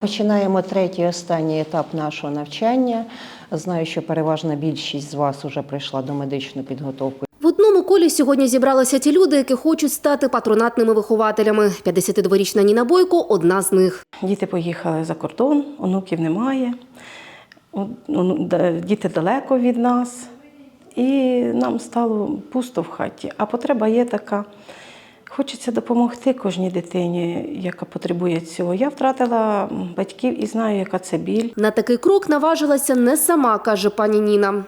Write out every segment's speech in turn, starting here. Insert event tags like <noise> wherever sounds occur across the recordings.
Починаємо третій останній етап нашого навчання. Знаю, що переважна більшість з вас вже прийшла до медичну підготовку. В одному колі сьогодні зібралися ті люди, які хочуть стати патронатними вихователями. 52-річна Ніна Бойко – одна з них. Діти поїхали за кордон, онуків немає. Діти далеко від нас. І нам стало пусто в хаті. А потреба є така. Хочеться допомогти кожній дитині, яка потребує цього. Я втратила батьків і знаю, яка це біль. На такий крок наважилася не сама, каже пані Ніна.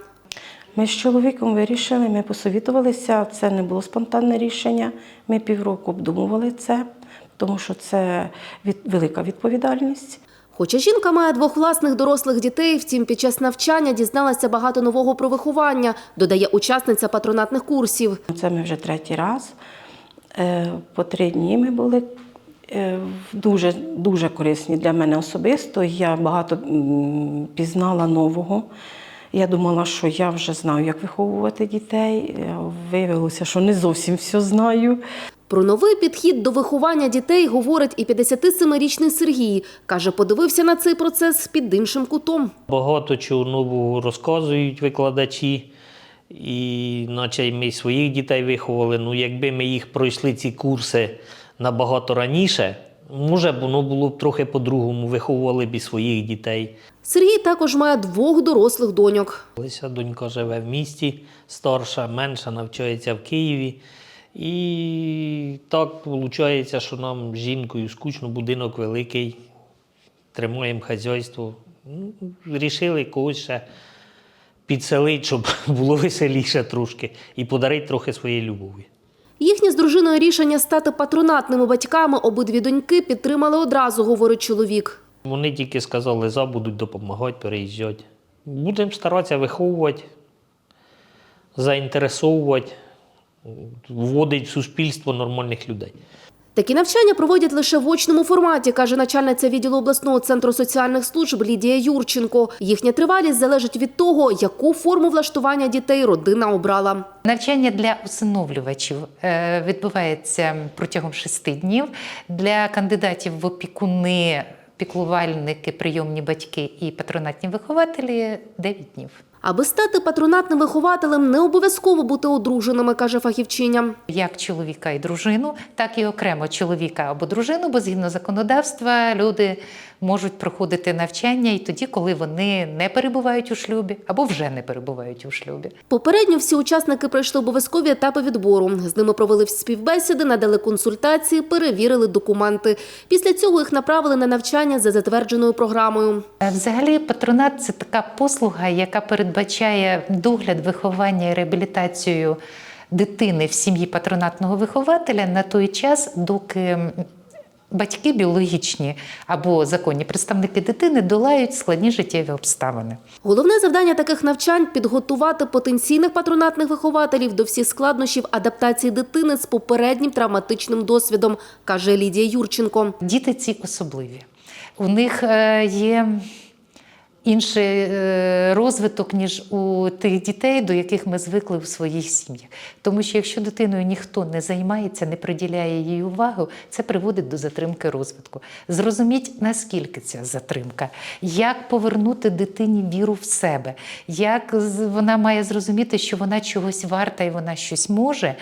Ми з чоловіком вирішили, ми посовітувалися. Це не було спонтанне рішення. Ми півроку обдумували це, тому що це від, велика відповідальність. Хоча жінка має двох власних дорослих дітей, втім під час навчання дізналася багато нового про виховання, додає учасниця патронатних курсів. Це ми вже третій раз. Е, По три дні ми були е, дуже, дуже корисні для мене особисто. Я багато пізнала нового. Я думала, що я вже знаю, як виховувати дітей. Е, Виявилося, що не зовсім все знаю. Про новий підхід до виховання дітей говорить і 57-річний Сергій. Каже, подивився на цей процес під іншим кутом. Багато чого нового розказують викладачі, і наче ми своїх дітей виховали. Ну, якби ми їх пройшли ці курси набагато раніше, може б воно було б трохи по-другому, виховували б і своїх дітей. Сергій також має двох дорослих доньок. Лися донька живе в місті, старша, менша навчається в Києві. І так виходить, що нам з жінкою скучно, будинок великий, тримаємо хазяйство. Ну, Рішили когось ще підселити, щоб <laughs> було веселіше трошки, і подарити трохи своєї любові. Їхнє з дружиною рішення стати патронатними батьками обидві доньки підтримали одразу, говорить чоловік. Вони тільки сказали, за будуть допомагати, переїжджати. Будемо старатися виховувати, заінтересовувати, вводити в суспільство нормальних людей. Такі навчання проводять лише в очному форматі, каже начальниця відділу обласного центру соціальних служб Лідія Юрченко. Їхня тривалість залежить від того, яку форму влаштування дітей родина обрала. Навчання для усиновлювачів е, відбувається протягом шести днів. Для кандидатів в опікуни, піклувальники, прийомні батьки і патронатні вихователі 9 днів. Аби стати патронатним вихователем, не обов'язково бути одруженими, каже фахівчиня. Як чоловіка і дружину, так і окремо чоловіка або дружину, бо згідно законодавства люди можуть проходити навчання і тоді, коли вони не перебувають у шлюбі або вже не перебувають у шлюбі. Попередньо всі учасники пройшли обов'язкові етапи відбору. З ними провели співбесіди, надали консультації, перевірили документи. Після цього їх направили на навчання за затвердженою програмою. Е, Взагалі, патронат це така послуга, яка передбачає догляд, виховання і реабілітацію дитини в сім'ї патронатного вихователя на той час, доки батьки біологічні або законні представники дитини долають складні життєві обставини. Головне завдання таких навчань підготувати потенційних патронатних вихователів до всіх складнощів адаптації дитини з попереднім травматичним досвідом, каже Лідія Юрченко. Діти ці особливі. У них е, є інший е, розвиток, ніж у тих дітей, до яких ми звикли у своїх сім'ях. Тому що якщо дитиною ніхто не займається, не приділяє їй увагу, це приводить до затримки розвитку. Зрозуміть, наскільки ця затримка, як повернути дитині віру в себе, як вона має зрозуміти, що вона чогось варта і вона щось може,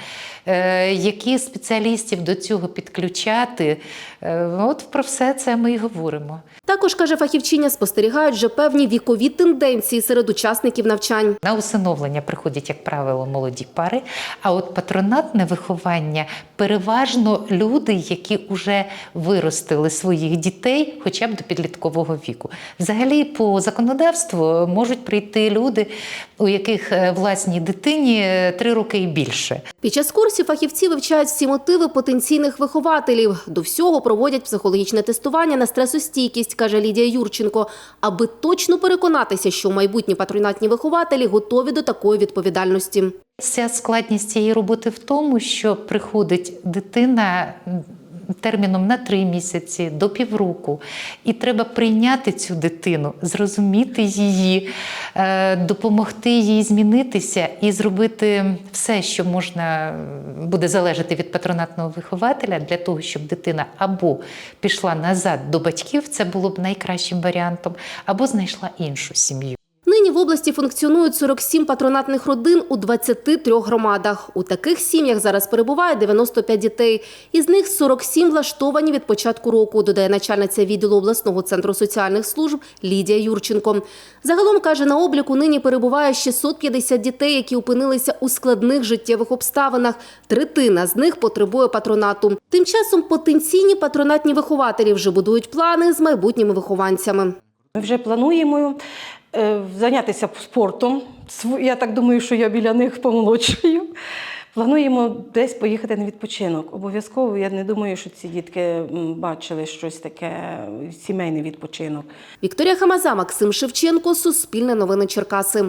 е, які спеціалістів до цього підключати. Е, От про все це ми і говоримо. Також, каже фахівчиня, спостерігають вже певні вікові тенденції серед учасників навчань. На усиновлення приходять, як правило, молоді пари. А от патронатне виховання переважно люди, які вже виростили своїх дітей хоча б до підліткового віку. Взагалі, по законодавству можуть прийти люди, у яких е, власній дитині е, три роки і більше. Під час курсів фахівці вивчають всі мотиви потенційних вихователів. До всього проводять психологічне тестування на стресостійкість, каже Лідія Юрченко, аби точно переконатися, що майбутні патронатні вихователі готові до такої відповідальності. Вся складність цієї роботи в тому, що приходить дитина терміном на три місяці до півроку. І треба прийняти цю дитину, зрозуміти її, е, допомогти їй змінитися і зробити все, що можна буде залежати від патронатного вихователя, для того, щоб дитина або пішла назад до батьків, це було б найкращим варіантом, або знайшла іншу сім'ю. Області функціонують 47 патронатних родин у 23 громадах. У таких сім'ях зараз перебуває 95 дітей. Із них 47 влаштовані від початку року, додає начальниця відділу обласного центру соціальних служб Лідія Юрченко. Загалом, каже, на обліку нині перебуває 650 дітей, які опинилися у складних життєвих обставинах. Третина з них потребує патронату. Тим часом потенційні патронатні вихователі вже будують плани з майбутніми вихованцями. Ми вже плануємо зайнятися спортом. Я так думаю, що я біля них помолодшую. Плануємо десь поїхати на відпочинок. Обов'язково я не думаю, що ці дітки бачили щось таке, сімейний відпочинок. Вікторія Хамаза, Максим Шевченко, Суспільне новини Черкаси.